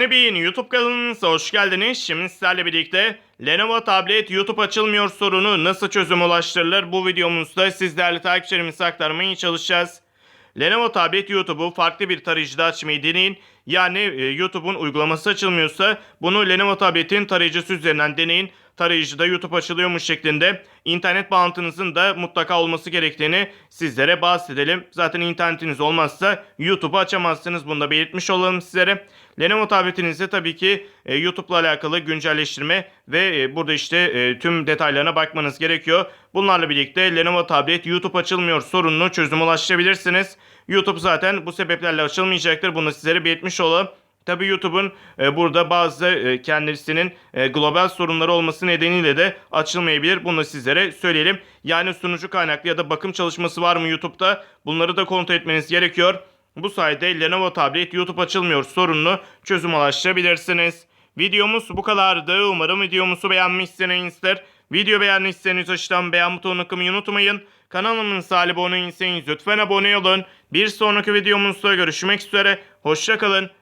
Bey'in YouTube kanalınıza hoş geldiniz. Şimdi sizlerle birlikte Lenovo tablet YouTube açılmıyor sorunu nasıl çözüm ulaştırılır bu videomuzda sizlerle takipçilerimize aktarmaya çalışacağız. Lenovo tablet YouTube'u farklı bir tarayıcıda açmayı deneyin. Yani e, YouTube'un uygulaması açılmıyorsa bunu Lenovo tabletin tarayıcısı üzerinden deneyin. Tarayıcıda YouTube açılıyormuş şeklinde internet bağlantınızın da mutlaka olması gerektiğini sizlere bahsedelim. Zaten internetiniz olmazsa YouTube'u açamazsınız. Bunu da belirtmiş olalım sizlere. Lenovo tabletinizde tabii ki e, YouTube'la alakalı güncelleştirme ve e, burada işte e, tüm detaylarına bakmanız gerekiyor. Bunlarla birlikte Lenovo tablet YouTube açılmıyor sorununu çözüm ulaştırabilirsiniz. YouTube zaten bu sebeplerle açılmayacaktır. Bunu sizlere belirtmiş olalım. Tabii YouTube'un e, burada bazı e, kendisinin e, global sorunları olması nedeniyle de açılmayabilir. Bunu sizlere söyleyelim. Yani sunucu kaynaklı ya da bakım çalışması var mı YouTube'da? Bunları da kontrol etmeniz gerekiyor. Bu sayede Lenovo tablet YouTube açılmıyor sorununu çözüm ulaştırabilirsiniz. Videomuz bu kadardı. Umarım videomuzu beğenmişsinizdir. Video beğendiyseniz aşağıdan beğen butonuna kılmayı unutmayın. Kanalımın abone değilseniz lütfen abone olun. Bir sonraki videomuzda görüşmek üzere. Hoşçakalın.